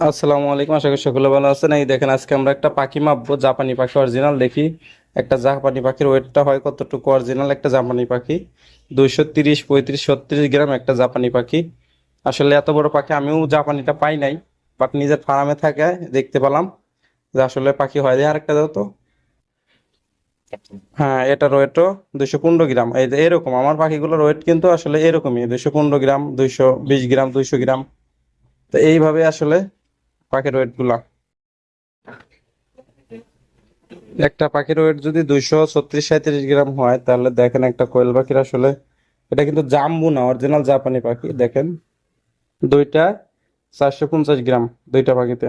আসসালামু আলাইকুম, আশা করি সকলে ভালো আছেন। এই দেখেন, আজকে আমরা একটা পাখি মাপবো, জাপানি পাখি অরিজিনাল দেখি। একটা জাপানি পাখির ওয়েটটা হয় কতটুকু অরিজিনাল একটা জাপানি পাখি? দুইশো তিরিশ, পঁয়ত্রিশ, ছত্রিশ গ্রাম একটা জাপানি পাখি। আসলে এত বড় পাখি আমিও জাপানিটা পাই নাই বাট নিজের ফার্মে থাকে, দেখতে পেলাম যে আসলে পাখি হয়। দিয়ে আরেকটা দাও তো। হ্যাঁ এটার ওয়েটও দুইশো পনেরো গ্রাম। এই এরকম, আমার পাখিগুলোর ওয়েট কিন্তু আসলে এরকমই, দুইশো পনেরো গ্রাম, দুইশো বিশ গ্রাম, দুইশো গ্রাম। তো এইভাবে আসলে পাখির ওয়েটগুলা। একটা পাখির ওয়েট যদি দুইশো ছত্রিশ সাঁত্রিশ গ্রাম হয়, তাহলে দেখেন একটা কোয়েল পাখির আসলে এটা কিন্তু জাম্বু না, অরিজিনাল জাপানি পাখি। দেখেন, দুইটা চারশো পঞ্চাশ গ্রাম দুইটা পাখিতে।